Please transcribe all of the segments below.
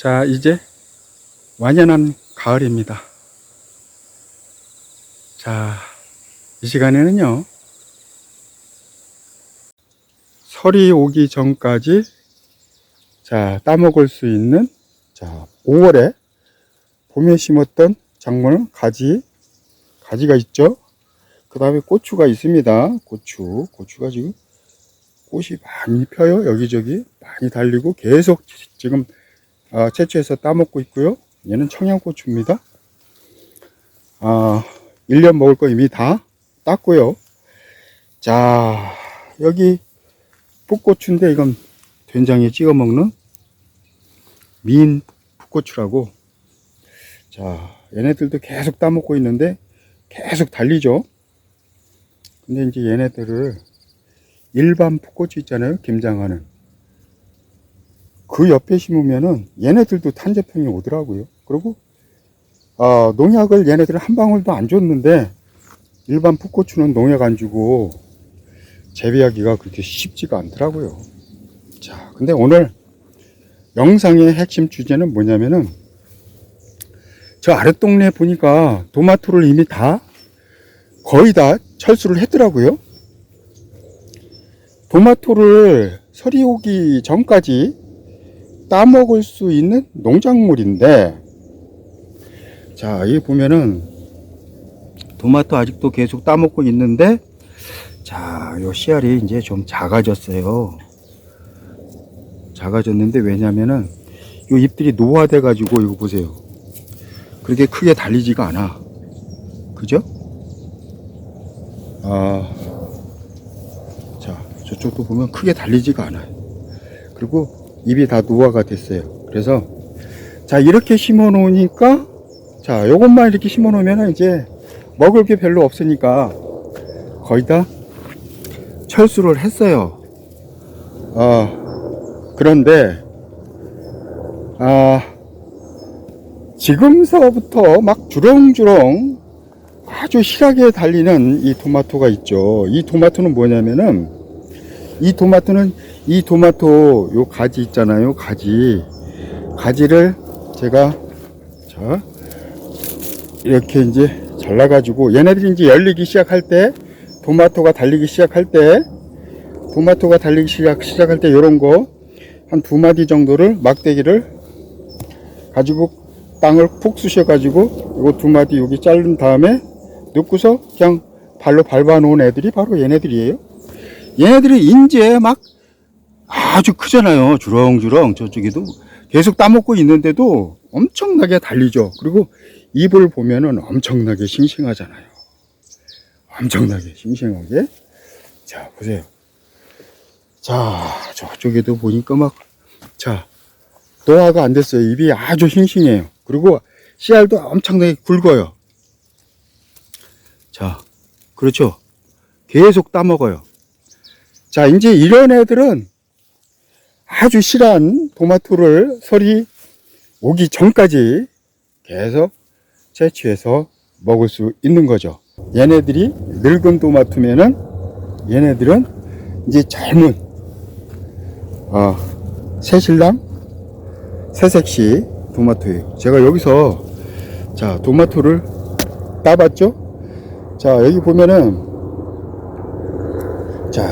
자, 이제 완연한 가을입니다. 자, 이 시간에는요, 설이 오기 전까지, 자, 따먹을 수 있는, 자, 5월에 봄에 심었던 작물, 가지, 가지가 있죠? 그 다음에 고추가 있습니다. 고추, 고추가 지금 꽃이 많이 펴요. 여기저기 많이 달리고 계속 지금 아, 채취해서 따먹고 있고요. 얘는 청양고추입니다. 아, 1년 먹을 거 이미 다 땄고요. 자, 여기 풋고추인데 이건 된장에 찍어 먹는 민 풋고추라고. 자, 얘네들도 계속 따먹고 있는데 계속 달리죠. 근데 이제 얘네들을 일반 풋고추 있잖아요. 김장하는. 그 옆에 심으면은 얘네들도 탄저병이 오더라고요. 그리고 아, 농약을 얘네들은 한 방울도 안 줬는데 일반 풋고추는 농약 안 주고 재배하기가 그렇게 쉽지가 않더라고요. 자, 근데 오늘 영상의 핵심 주제는 뭐냐면은 저 아랫동네 보니까 토마토를 이미 다 거의 다 철수를 했더라고요. 토마토를 설이 오기 전까지 따먹을 수 있는 농작물인데 자 여기 보면은 토마토 아직도 계속 따먹고 있는데 자요 씨알이 이제 좀 작아졌어요. 작아졌는데 왜냐면은 요 잎들이 노화돼 가지고 이거 보세요. 그렇게 크게 달리지가 않아. 그죠? 아 자, 저쪽도 보면 크게 달리지가 않아요. 그리고 입이 다 노화가 됐어요. 그래서, 자, 이렇게 심어 놓으니까, 자, 요것만 이렇게 심어 놓으면 이제 먹을 게 별로 없으니까 거의 다 철수를 했어요. 아, 그런데, 아, 지금서부터 막 주렁주렁 아주 실하게 달리는 이 토마토가 있죠. 이 토마토는 뭐냐면은 이 토마토는 이 토마토 요 가지 있잖아요. 가지 가지를 제가 자 이렇게 이제 잘라 가지고 얘네들이 이제 열리기 시작할 때 토마토가 달리기 시작할 때 토마토가 달리기 시작 시작할 때 요런 거 한 두 마디 정도를 막대기를 가지고 땅을 푹 쑤셔 가지고 요거 두 마디 여기 자른 다음에 넣고서 그냥 발로 밟아 놓은 애들이 바로 얘네들이에요. 얘네들이 이제 막 아주 크잖아요. 주렁주렁 저쪽에도 계속 따먹고 있는데도 엄청나게 달리죠. 그리고 입을 보면은 엄청나게 싱싱하잖아요. 엄청나게 싱싱하게. 자, 보세요. 자, 저쪽에도 보니까 막, 자, 노화가 안 됐어요. 입이 아주 싱싱해요. 그리고 씨알도 엄청나게 굵어요. 자, 그렇죠. 계속 따먹어요. 자, 이제 이런 애들은 아주 실한 토마토를 설이 오기 전까지 계속 채취해서 먹을 수 있는 거죠. 얘네들이 늙은 토마토면은 얘네들은 이제 젊은 어, 새신랑 새색시 토마토예요. 제가 여기서 자 토마토를 따봤죠? 자 여기 보면은 자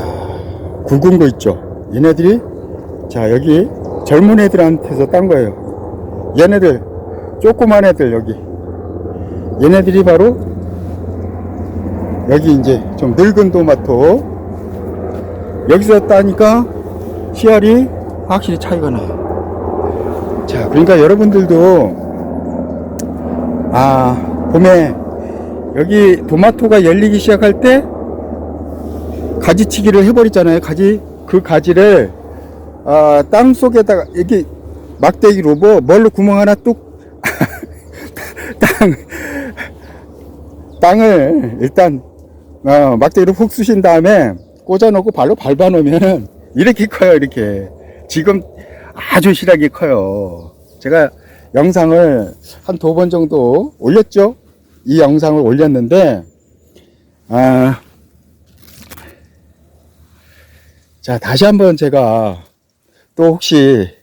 굵은 거 있죠? 얘네들이 자 여기 젊은 애들한테서 딴 거예요. 얘네들 조그만 애들 여기 얘네들이 바로 여기 이제 좀 늙은 토마토 여기서 따니까 씨알이 확실히 차이가 나요. 자, 그러니까 여러분들도 아 봄에 여기 토마토가 열리기 시작할 때 가지치기를 해버리잖아요. 가지 그 가지를 아, 땅 속에다가 이렇게 막대기로 뭐 뭘로 구멍 하나 뚝 땅 땅을 일단 어, 막대기로 훅 쑤신 다음에 꽂아놓고 발로 밟아 놓으면은 이렇게 커요 이렇게. 지금 아주 실하게 커요. 제가 영상을 한 두 번 정도 올렸죠? 이 영상을 올렸는데 아, 자 다시 한번 제가 또 혹시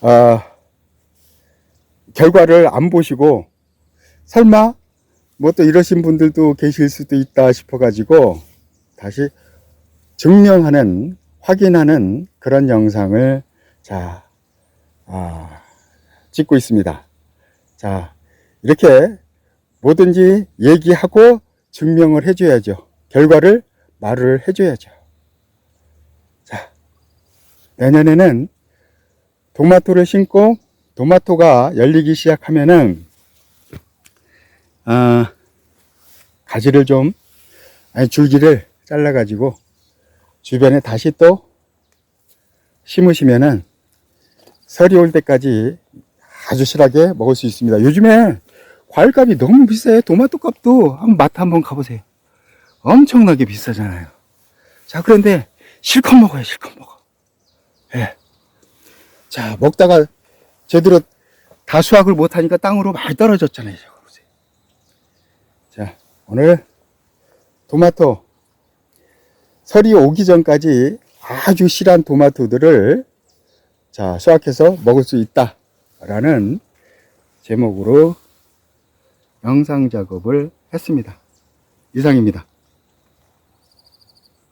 아, 결과를 안 보시고 설마 뭐 또 이러신 분들도 계실 수도 있다 싶어가지고 다시 증명하는 확인하는 그런 영상을 자 아, 찍고 있습니다. 자 이렇게 뭐든지 얘기하고 증명을 해줘야죠. 결과를 말을 해줘야죠. 자 내년에는 토마토를 심고 토마토가 열리기 시작하면은 아, 가지를 좀 아니 줄기를 잘라 가지고 주변에 다시 또 심으시면은 설이 올 때까지 아주 실하게 먹을 수 있습니다. 요즘에 과일값이 너무 비싸요. 토마토 값도 한번 마트 한번 가보세요. 엄청나게 비싸잖아요. 자, 그런데 실컷 먹어요, 실컷 먹어. 예. 자, 먹다가 제대로 다 수확을 못하니까 땅으로 많이 떨어졌잖아요. 자, 오늘 토마토 설이 오기 전까지 아주 실한 토마토들을 자, 수확해서 먹을 수 있다라는 제목으로 영상 작업을 했습니다. 이상입니다.